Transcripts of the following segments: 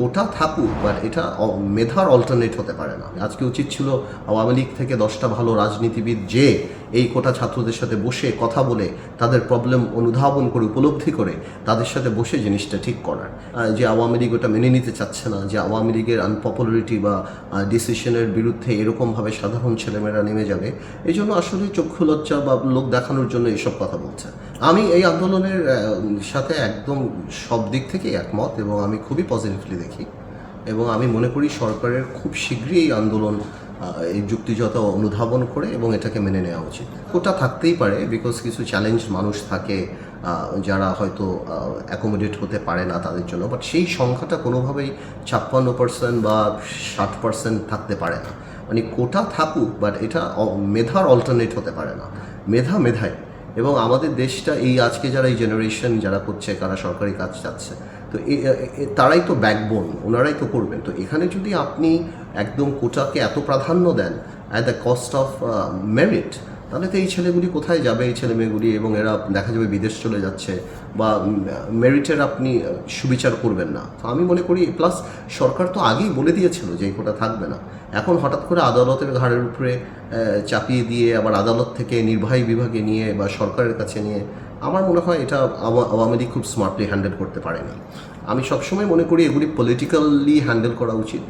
কোটা থাকুক বাট এটা মেধার অল্টারনেট হতে পারে না। আজকে উচিত ছিল আওয়ামী লীগ থেকে দশটা ভালো রাজনীতিবিদ যে এই কোটা ছাত্রদের সাথে বসে কথা বলে, তাদের প্রবলেম অনুধাবন করে, উপলব্ধি করে, তাদের সাথে বসে জিনিসটা ঠিক করার। যে আওয়ামী লীগ ওটা মেনে নিতে চাচ্ছে না, যে আওয়ামী লীগের আনপপুলারিটি বা ডিসিশনের বিরুদ্ধে এরকমভাবে সাধারণ ছেলেমেয়েরা নেমে যাবে, এই জন্য আসলে চক্ষু লজ্জা বা লোক দেখানোর জন্য এসব কথা বলছে। আমি এই আন্দোলনের সাথে একদম সব দিক থেকে একমত এবং আমি খুবই পজিটিভলি দেখি। এবং আমি মনে করি সরকারের খুব শীঘ্রই এই আন্দোলন এই যুক্তিযত অনুধাবন করে এবং এটাকে মেনে নেওয়া উচিত। কোটা থাকতেই পারে বিকজ কিছু চ্যালেঞ্জ মানুষ থাকে যারা হয়তো অ্যাকোমোডেট হতে পারে না তাদের জন্য বাট সেই সংখ্যাটা কোনোভাবেই ছাপ্পান্ন পার্সেন্ট বা ষাট পার্সেন্ট থাকতে পারে না। মানে কোটা থাকুক বাট এটা মেধার অল্টারনেট হতে পারে না। মেধা মেধায়। এবং আমাদের দেশটা এই, আজকে যারা এই জেনারেশন যারা করছে, কারা সরকারি কাজ চাচ্ছে তো তারাই তো ব্যাকবোন ওনারাই তো করবেন। তো এখানে যদি আপনি একদম কোটাকে এত প্রাধান্য দেন at the cost of merit তাহলে তো এই ছেলেগুলি কোথায় যাবে, এই ছেলে মেয়েগুলি এবং এরা দেখা যাবে বিদেশ চলে যাচ্ছে বা মেরিটের আপনি সুবিচার করবেন না। তো আমি মনে করি প্লাস সরকার তো আগেই বলে দিয়েছিল যে এই কোটা থাকবে না। এখন হঠাৎ করে আদালতের ঘাড়ের উপরে চাপিয়ে দিয়ে আবার আদালত থেকে নির্বাহী বিভাগে নিয়ে বা সরকারের কাছে নিয়ে আমার মনে হয় এটা আওয়া- আওয়ামী লীগ খুব স্মার্টলি হ্যান্ডেল করতে পারেনি। আমি সবসময় মনে করি এগুলি পলিটিক্যালি হ্যান্ডেল করা উচিত।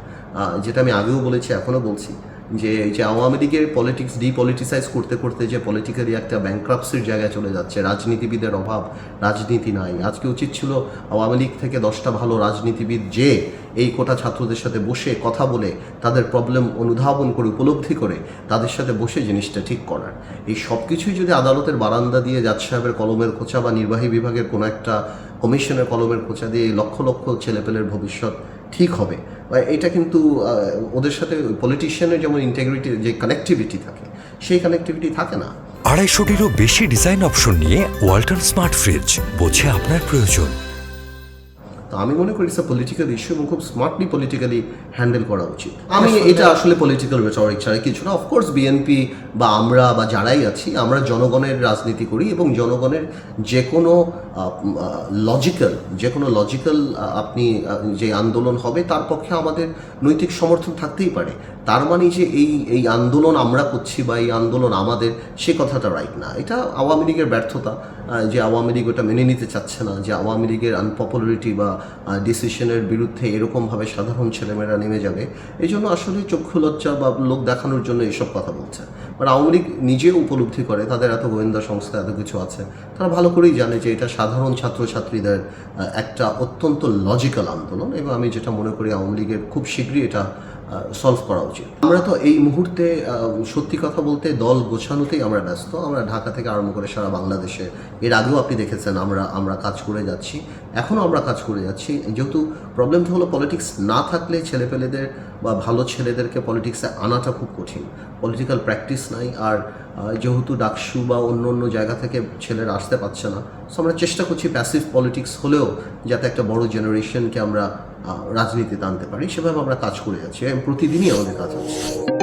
যেটা আমি আগেও বলেছি, এখনও বলছি। যে এই যে আওয়ামী লীগের পলিটিক্স ডিপলিটিসাইজ করতে করতে যে পলিটিক্যালি একটা ব্যাংক্রাপসির জায়গায় চলে যাচ্ছে, রাজনীতিবিদের অভাব, রাজনীতি নাই। আজকে উচিত ছিল আওয়ামী লীগ থেকে দশটা ভালো রাজনীতিবিদ যে এই কোটা ছাত্রদের সাথে বসে কথা বলে, তাদের প্রবলেম অনুধাবন করে, উপলব্ধি করে, তাদের সাথে বসে জিনিসটা ঠিক করার। এই সব কিছুই যদি আদালতের বারান্দা দিয়ে জাজ সাহেবের কলমের খোঁচা বা নির্বাহী বিভাগের কোনো একটা কমিশনের কলমের খোঁচা দিয়ে লক্ষ লক্ষ ছেলেপেলের ভবিষ্যৎ ঠিক হবে। এটা কিন্তু ওদের সাথে পলিটিশিয়ানের যেমন ইন্টেগ্রিটি যে কানেক্টিভিটি থাকে, সেই কানেক্টিভিটি থাকে না। আড়াইশোটিরও বেশি ডিজাইন অপশন নিয়ে ওয়াল্টন স্মার্ট ফ্রিজ বোঝে আপনার প্রয়োজন। তো আমি মনে করি ইটস পলিটিক্যাল ইস্যু এবং খুব স্মার্টলি পলিটিক্যালি হ্যান্ডেল করা উচিত। আমি এটা আসলে পলিটিক্যাল রেটরিক ছাড়া কিছু না। অফকোর্স বিএনপি বা আমরা বা যারাই আছি আমরা জনগণের রাজনীতি করি এবং জনগণের যে কোনো লজিক্যাল যে কোনো লজিক্যাল আপনি যে আন্দোলন হবে তার পক্ষে আমাদের নৈতিক সমর্থন থাকতেই পারে। তার মানে যে এই এই আন্দোলন আমরা করছি বা এই আন্দোলন আমাদের, সে কথাটা রাইট না। এটা আওয়ামী লীগের ব্যর্থতা যে আওয়ামী লীগ ওটা মেনে নিতে চাচ্ছে না, যে আওয়ামী লীগের আনপপুলারিটি বা ডিসিশনের বিরুদ্ধে এরকমভাবে সাধারণ ছেলেমেয়েরা নেমে যাবে, এই জন্য আসলে চক্ষু লজ্জা বা লোক দেখানোর জন্য এসব কথা বলছে। বাট আওয়ামী লীগ নিজেও উপলব্ধি করে, তাদের এত গোয়েন্দা সংস্থা এত কিছু আছে, তারা ভালো করেই জানে যে এটা সাধারণ ছাত্রছাত্রীদের একটা অত্যন্ত লজিক্যাল আন্দোলন এবং আমি যেটা মনে করি আওয়ামী লীগের খুব শীঘ্রই এটা সলভ করা উচিত। আমরা তো এই মুহূর্তে সত্যি কথা বলতে দল গোছানোতেই আমরা ব্যস্ত। আমরা ঢাকা থেকে আরম্ভ করে সারা বাংলাদেশে এর আগেও আপনি দেখেছেন আমরা আমরা কাজ করে যাচ্ছি। এখনও আমরা কাজ করে যাচ্ছি। যেহেতু প্রবলেমটা হলো পলিটিক্স না থাকলে ছেলেপেলেদের বা ভালো ছেলেদেরকে পলিটিক্সে আনাটা খুব কঠিন। পলিটিক্যাল প্র্যাকটিস নাই। আর যেহেতু ডাকসু বা অন্য অন্য জায়গা থেকে ছেলেরা আসতে পারছে না সো আমরা চেষ্টা করছি প্যাসিভ পলিটিক্স হলেও যাতে একটা বড় জেনারেশনকে আমরা রাজনীতিতে আনতে পারি সেভাবে আমরা কাজ করে যাচ্ছি এবং প্রতিদিনই আমাদের কাজ হচ্ছে।